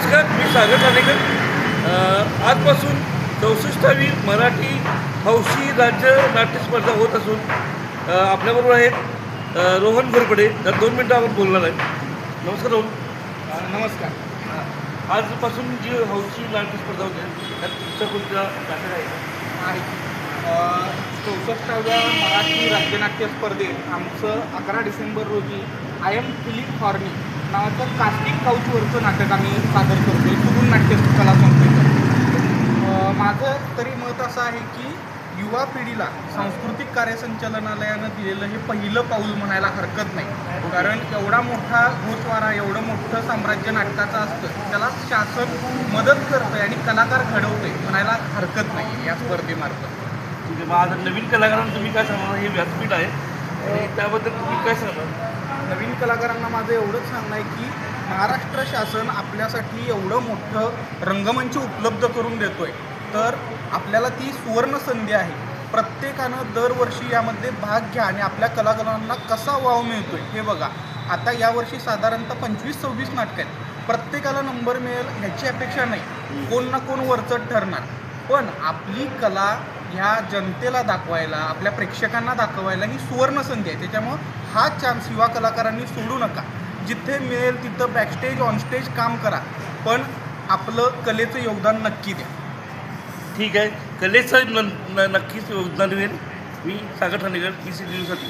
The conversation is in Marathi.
सागर ठाणेकर अ, आजपासून चौसष्टावी मराठी हौशी राज्य नाट्य स्पर्धा होत असून आपल्याबरोबर आहेत रोहन घोरपडे. तर दोन मिनटं आपण बोलणार आहे नमस्कार रोहन. नमस्कार. आजपासून जी हौशी नाट्य स्पर्धा होते त्यात तुमचा कोणता नाटक आहे चौसष्टाव्या मराठी राज्यनाट्य स्पर्धेत आमचं अकरा डिसेंबर रोजी आय एम फिलिप हॉर्नी नावाचं कास्टिंग काउचवरचं नाटक आम्ही सादर करतोय. सुगुण नाट्य कला संस्थेचं. माझं तरी मत असं आहे की युवा पिढीला सांस्कृतिक कार्यसंचालनालयानं दिलेलं हे पहिलं पाऊल म्हणायला हरकत नाही. कारण एवढा मोठा घोषवारा एवढं मोठं साम्राज्य नाटकाचं असतं त्याला शासन मदत करतं आणि कलाकार घडवतंय म्हणायला हरकत नाही या स्पर्धेमार्फत. म्हणजे आहे आता नवीन कलाकारांना तुम्ही काय सांगणार? हे व्यासपीठ आहे. त्याबद्दल तुम्ही काय सांगा नवीन कलाकारांना माझं एवढंच सांगणं आहे की महाराष्ट्र शासन आपल्यासाठी एवढं मोठं रंगमंच उपलब्ध करून देतोय. तर आपल्याला ती सुवर्ण संधी आहे. प्रत्येकानं दरवर्षी यामध्ये भाग घ्या आणि आपल्या कलाकारांना कसा वाव मिळतोय हे बघा. आता यावर्षी साधारणतः पंचवीस सव्वीस नाटकं आहेत. प्रत्येकाला नंबर मिळेल ह्याची अपेक्षा नाही. कोण ना कोण वरचढ ठरणार. पण आपली कला ह्या जनतेला दाखवायला आपल्या प्रेक्षकांना दाखवायला ही सुवर्ण संधी आहे. त्याच्यामुळं हा चान्स युवा कलाकारांनी सोडू नका. जिथे मिळेल तिथं बॅकस्टेज ऑनस्टेज काम करा. पण आपलं कलेचं योगदान नक्की द्या. ठीक आहे. कलेचं न न- नक्कीच योगदान देईल. मी सागर ठाणेकर पी सी न्यूजसाठी